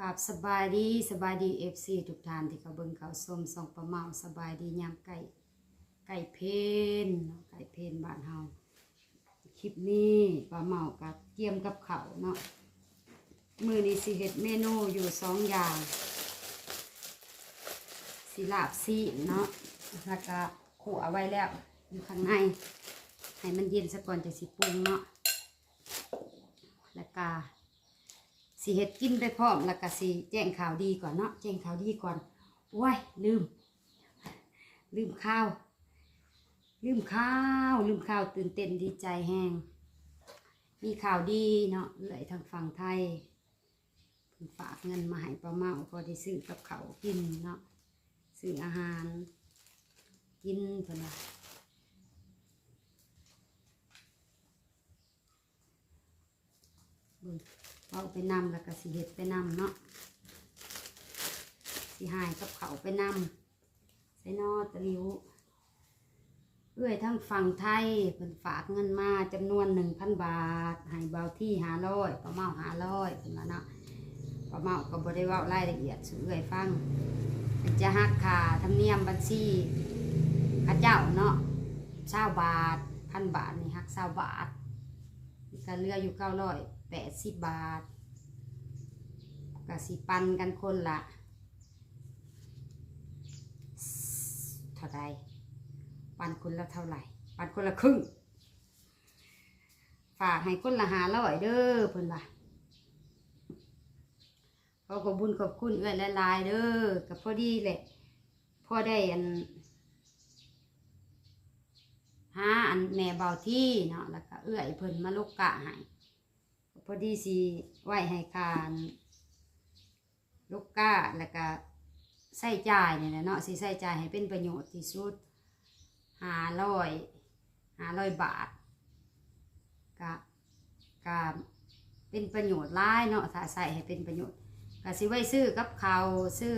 กับสบายดีสบายดีเอฟซีทุกท่านที่เขาเบิ่งเขาส้มส่องประเมาสบายดียามไก่ไก่เพนเนไก่เพนบ้านเฮาคลิปนี้ปลาเมากับเกียมกับเขาเนาะมือนี้สิเฮ็ดเมนูอยู่สองอย่างสิลาบซีเนาะแล้วก็ขั่วไว้แล้ว อยู่ข้างใน ให้มันเย็นซะก่อนจะสิปรุงเนาะแล้วก็ สิเฮ็ดกินไปพร้อมแล้วก็สิแจ้งข่าวดีก่อนเนาะแจ้งข่าวดีก่อนโอ้ยลืม ลืมข้าว ลืมข้าว ลืมข้าวตื่นเต้นดีใจแฮงมีข่าวดีเนาะเอื้อยทางฝั่งไทยฝากเงินมาให้ป้าเมาพอได้ซื้อกับเขาวกินเนาะซื้ออาหาร กินเพิ่นเบิ่ง เอาไปนำแล้วก็สิเห็ดไปนำเนาะสิหายกับเขาไปนำใส่นอตะลิวเอื้อยทั้งฝั่งไทยเพิ่นฝากเงินมาจำนวนหนึ่งพันบาทให้เบาที่หาร้อยประเมาหาร้อยเพิ่นว่าเนาะประเมาก็บ่ได้เว่ารายละเอียดสู่เอื้อยฟังเพิ่นจะหักค่าธรรมเนียมบัญชีข้าเจ้าเนาะเช้าบาทพันบาทนี่หักเช้าบาทก็เลืออยู่เก้าร้อย แปดสิบบาทกสิปันกันคนละเท่าใดปันคนละเท่าไหร่ ปันคนละครึ่ง ฝากให้คนละหาร้อยเด้อเพิ่นว่าขอขอบบุญขอบคุณเอื้อยลายเด้อกับพอดีแหละพอได้อันหาอันแม่เบาที่เนาะแล้วก็เอื้อยเพิ่นมาลูกกะให้ พอดีสิไหวให้การลูกกะแล้วก็ใส่จ่ายเนี่ยเนาะสิใส่จ่ายให้เป็นประโยชน์ที่สุดหาร้อยหาร้อยบาทกะกะเป็นประโยชน์หลายเนาะถ้าใส่ให้เป็นประโยชน์ก็สิไว้ซื้อกับเขาซื้อ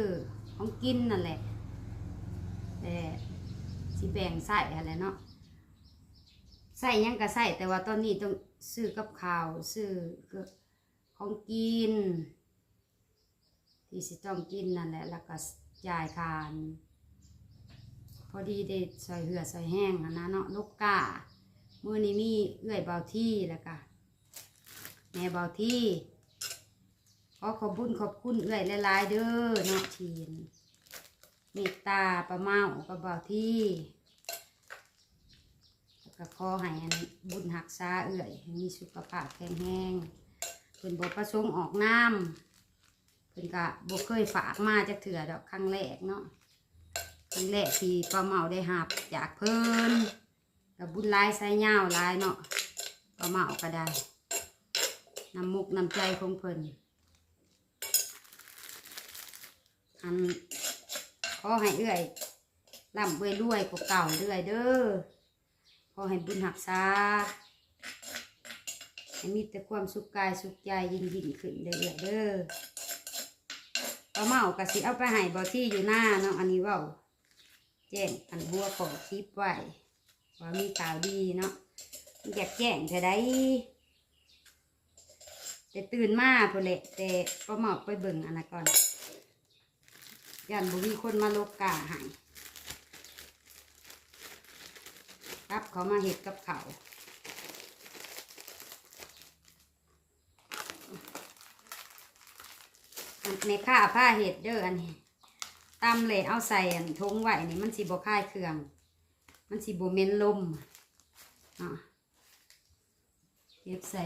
ของกินนั่นแหละแต่สิแบ่งใส่อะไรเนาะใส่ยังก็ใส่แต่ว่าตอนนี้ต้อง ซื้อกับข้าวซื้อของกิน ที่สิต้องกินนั่นแหละแล้วก็จ่ายคานพอดีได้ใส่เหือใส่แห้งนะเนาะลูกกามื่อนี้มีเอื้อยเบาที่แล้วก็แม่เบาที่ขอขอบุญขอบคุณเอื้อยหลายๆเด้อเนาะทีนเมตตาประเมากับเบาที่ ก็ขอให้บุญหักษาเอื่อยมีสุขภาพแข็งแรงเพิ่นบ่ประสงค์ออกน้ำเพิ่นก็บ่เคยฝากมาจากเถื่อดอกครั้งแรกเนาะครั้งแรกที่ป้าเมาได้หับจากเพิ่นกับบุญลายไซยาวหลายเนาะป้าเมาก็ได้นำมุกนำใจของเพิ่นอันขอให้เอื่อยร่ำเบื่อรวยกว่าเก่าเรื่อยเด้อ อให้บุญหักษาให้มีแต่ความสุขกายสุขใจยิ่งยิ่งขึ้นเรื่อยๆเด้อเอาเมากะสิเอาไปให้บอที่อยู่หน้าเนาะอันนี้เว่าแจ้งอันหัวของคลิปไว้ว่ามีข่าวดีเนาะอยากแจ้งเธอได้แต่ตื่นมาพอเละแต่ก็เมาไปเบิ่งอันนั้นก่อนยันบุมีคนมาโลกกาหาย ค รับเขามาเห็ดกับเขาในข้าผ้าเห็ดเด้ออันนี้ตำเลยเอาใส่อันทงไว้นี่มันสีบค่ายเครื่อง มันสีบเมนลมอะเก็บใส่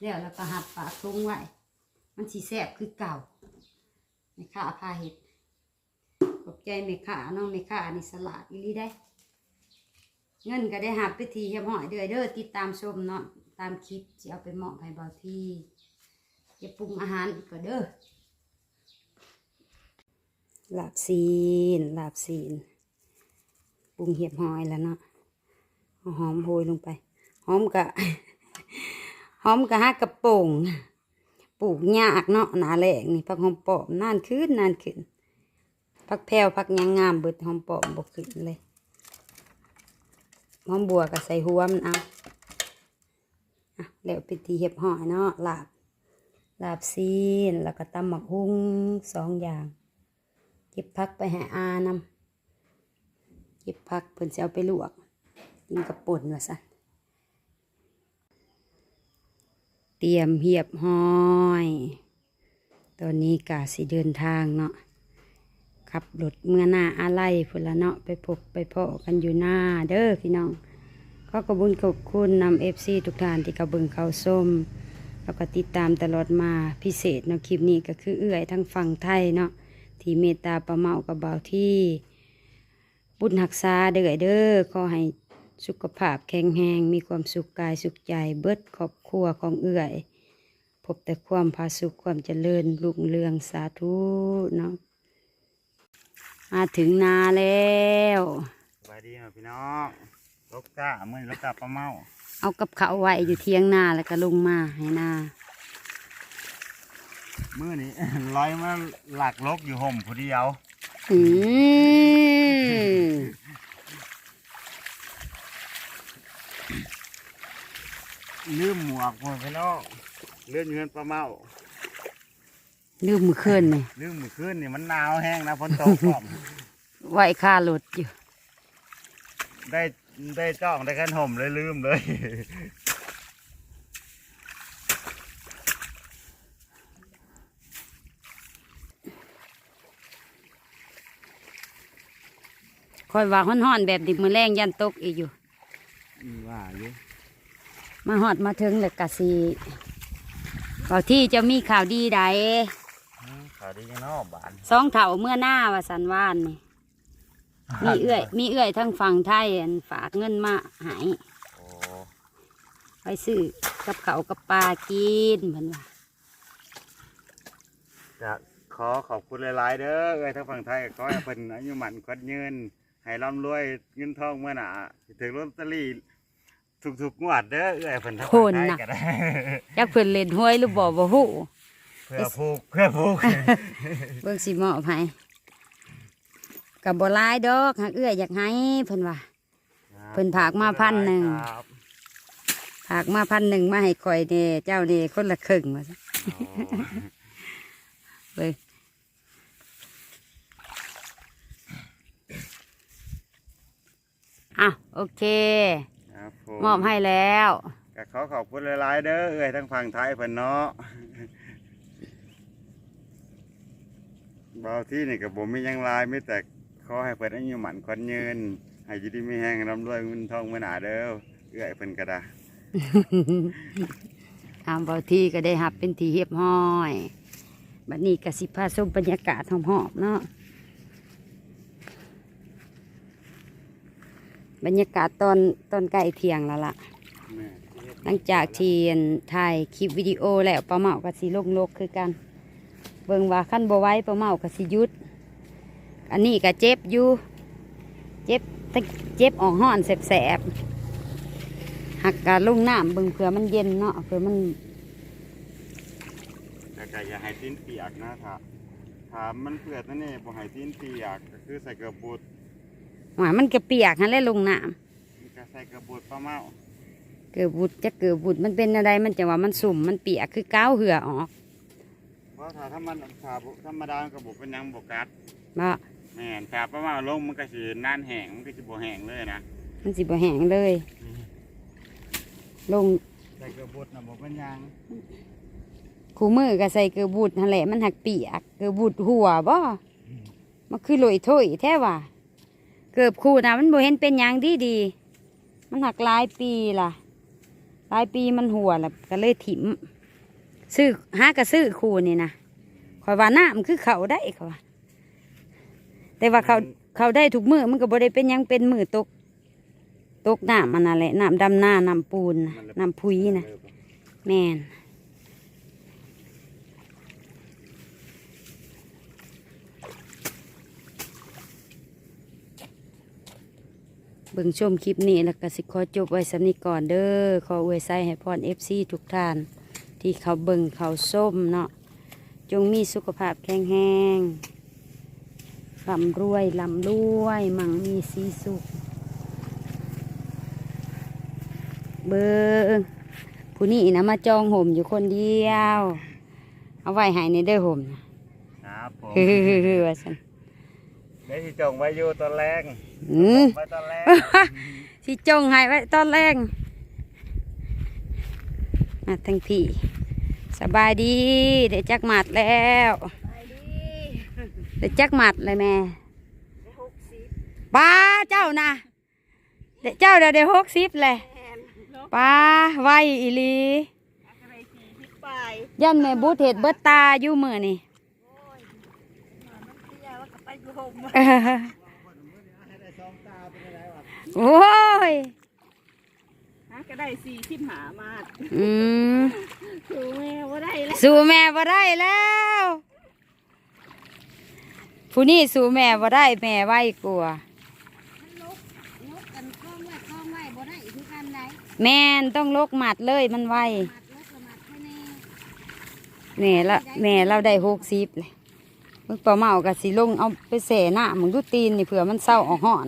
แล้วแล้วก็หัดปากทงไว้มันสีแสบคือเก่าในข้าผ้าเห็ดขอบใจเมค่าน้องเมค่านี่สลัดอีลีได้ เงินก็ได้หับพิธีเฮียบหอยเด้อเด้อติดตามชมเนาะตามคลิปจะเอาไปเหมาะให้บาที่จะปรุงอาหารอีกก็เด้อลาบซีนลาบซีนปรุงเหียบหอยแล้วเนาะเอาหอมโรยลงไป หอมกะหอมกะฮักกระโป่งปลูกยากเนาะหนาแหลกนี่ผักหอมปอมนานขึ้นนานขึ้นผักแพรวผักยังงามเบิดหอมปอมบกขึ้นเลย หอมบัวก็ใส่หัวมันเอาอะแล้วพิธีเห็บห่อเนาะลาบลาบซีนแล้วก็ตำหมักหุ้งสองอย่างเก็บพักไปให้อานำเก็บพักเพิ่นสิเอาไปลวกกินกับป่นว่าซะเตรียมเหียบห้อย ตอนนี้กาสิเดินทางเนาะ ขับรถเมื่อหน้าอะไรพุ่นละเนาะไปพบไปพอกันอยู่หน้าเด้อพี่น้องก็กระบุญขอบคุณนำเอฟซีทุกท่านที่กระเบิงเขาส้มแล้วก็ติดตามตลอดมาพิเศษเนาะคลิปนี้ก็คือเอื้อยทั้งฝั่งไทยเนาะที่เมตตาประเมากับเบาที่บุญหักษาเด้อเด้อขอให้สุขภาพแข็งแรงมีความสุขกายสุขใจเบิดครอบครัวของเอื้อย พบแต่ความพาสุขความเจริญรุ่งเรืองสาธุเนาะ มาถึงนาแล้วสบายดีครับพี่น้องลกก้าเมื่อนี้ลกก้าปลาเมา เอากับเขาวไว้อยู่เทียงนาแล้วก็ลงมาให้นาเมื่อนี้ร้อยมาหลักลกอยู่ห่มผู้เดียวอืมลืมหมวกหมดพี่น้องเลื่อนเงินปลาเมา ลืมมือคืนเลยลืมมือคืนนี่มันหนาวแห้งนะฝนตกพร้อมไว้ค่ารถอยู่ ได้ได้จ้องได้กันห่มเลยลืมเลยคอยว่าห้อนๆแบบดิบมือแรงยันตกอีกอยู่ว่าอยู่มาหอดมาถึงเลยกะสีบอกที่จะมีข่าวดีใดข่าวดีจังเนาะบานสองเถ่าเมื่อหน้าว่าสันว่านนี่มีเอื้อย มีเอื้อยทั้งฝั่งไทยอันฝากเงินมาใหายโอ้ไปซื้อกับเขาวกับปลากินเหมือนว่าจะขอขอบคุณหลายๆเด้อเอ้ยทั้งฝั่งไทยขอให้เพิ่นอายุหมันควัดเงินให้ร่ำรวยเงินทองเมื่อหน่ะถึงลอตเตอรี่ถูกๆงวดเด้อเอ้ยเพิ่นทั้งฝั่งไทยก็ได้อยากเพิ่นเล่นห้วยหรือบ่บ่ฮู้ เพื่อผูกเพื่อผูกเบิ่งสิเหมาะให้กับบ่หลายดอกหากเอื้อยอยากให้เพิ่นว่าเพิ่นฝากมาพันหนึ่งครับฝากมาพันหนึ่งมาให้ข่อยเน่เจ้านี่คนละครึ่งว่าซะโอ้เบิ่งอะโอเคครับผมมอบให้แล้วก็ขอขอบคุณหลายๆเด้อเอ้ยทั้งฝั่งไทยเพิ่นเนาะเบาที่นี่กับผมมีหยังหลายไม่แต่ขอให้เพิ่นอายุหมันควันยืนให้อยิดีมีแห้งร่ำรวยเงินทองเมื่อหนาเด้อเอ้ยเพิ่นก็ได้ทำเบาที่ก็ได้หับเป็นทีเรียบห้อยบัดนี้กสิพาชมบรรยากาศหอมๆเนาะบรรยากาศตอนตอนใกล้เที่ยงแล้วล่ะแม่หลังจากที่ถ่ายคลิปวิดีโอแล้วป้าเมากับสีลงโลกคือกัน เบิ่งว่าขั้นบ่ไหว้ป้าเมากับสียุด อันนี้ก็เจ็บอยู่เจ็บตั้งเจ็บออกห้อนแสบๆหักกะลงน้ำเบิ่งเผื่อมันเย็นเนาะเผื่อมันแต่ก็อย่าให้ตีนเปียกนะครับถ้ามันเปื้อนนั่นเองบ่ให้ตีนเปียกก็คือใส่เกลือบูดหวามันกระเปียกหันแหล้วลงน้มันก็ใส่เกลือบูดปลาเมาำเกือบบุดจะเกือบบุดมันเป็นอะไรมันจะว่ามันสุ่มมันเปียกคือก้าวเหือออก เพราะถ้าถ้ามันถ้าบ่ธรรมดามันก็บ่เป็นหยังบ่กัดเนาะแม่นถ้าปลาเมาลงมันก็สินานแห้งมันก็สิบ่แห้งเลยนะมันสิบ่แห้งเลย ลงใส่เกลือบูดน่ะบ่เป็นหยังคู่มือก็ใส่เกือบบุดนั่นแหละมันหักเปียกเกือบบุดหัวบ่มันคือลอยถ้วยแท้ว่าเกือบคู่นะมันบ่เห็นเป็นหยังดีดีๆมันหักหลายปีล่ะหลายปีมันหัวล่ะก็เลยถิ่ม ซื้อหากระซื้อคู่นี่นะคอยว่าน้ำคือเขาได้เขาว่าแต่ว่าเขาเขาได้ทุกมือมันก็บ่ได้เป็นยังเป็นมือตก ตกน้ำมันนั่นแหน้ำดำหน้าน้ำปูนน่ะน้ำพุยนะแม่นเบิ่งชมคลิปนี้แล้วก็สิขอจบไว้สำนี้ก่อนเด้อขออวยไส้ให้พรเอฟซีทุกท่าน ที่เขาเบิ่งเขาส้มเนาะจงมีสุขภาพแข็งแรงลำรวยลำรวย มั่งมีสีสุข เบิ่งผู้นี้นะมาจองห่มอยู่คนเดียว เอาไว้ให้ในเด้อห่มนะครับผมฮือฮือฮือว่าซั่นเดี๋ยวสิจงไว้อยู่ตอนแรงอืมไว้ตอนแรงสิจงให้ไว้ตอนแรก มาทั้งพี่ สบายดีเดี๋ยวจักหมัดแล้วเดี๋ยวจักหมัดเลยแม่ป้าเจ้านะเดี๋ยวเจ้าเดี๋ยวเดี๋ยวหกสิบเลยป้าไวอีหลียันแม่บุเทศเบิดตาอยู่มือนี่เออโอ้ย ฮะก็ได้สี่สิบหามาอืมถูแม่ว่าได้แล้วสู่แม่บ่ได้แล้ว ผู้นี้สู่แม่บ่ได้แม่ไว้กลัวานกกันคล้องไว้คล้องไว้บ่ได้คือกันไหนแม่นต้องลกหมัดเลยมันไวมัดนกละมัดแค่นี้แม่ละแม่เราได้หกสิบเลยมึงเป่าเมากับสิลงเอาไปเสหน้ามึงดูตีนนี่เผื่อมันเศร้าเออกห่อน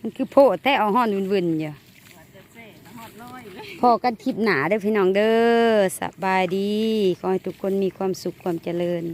มันคือโพดแต่เอาห่อนวุ่นๆอยู่ มัดจะเซ่หอดน้ อยเลยพอกันคลิปหนาเด้อพี่น้องเด้อสบายดี ขอให้ทุกคนมีความสุขความเจริญ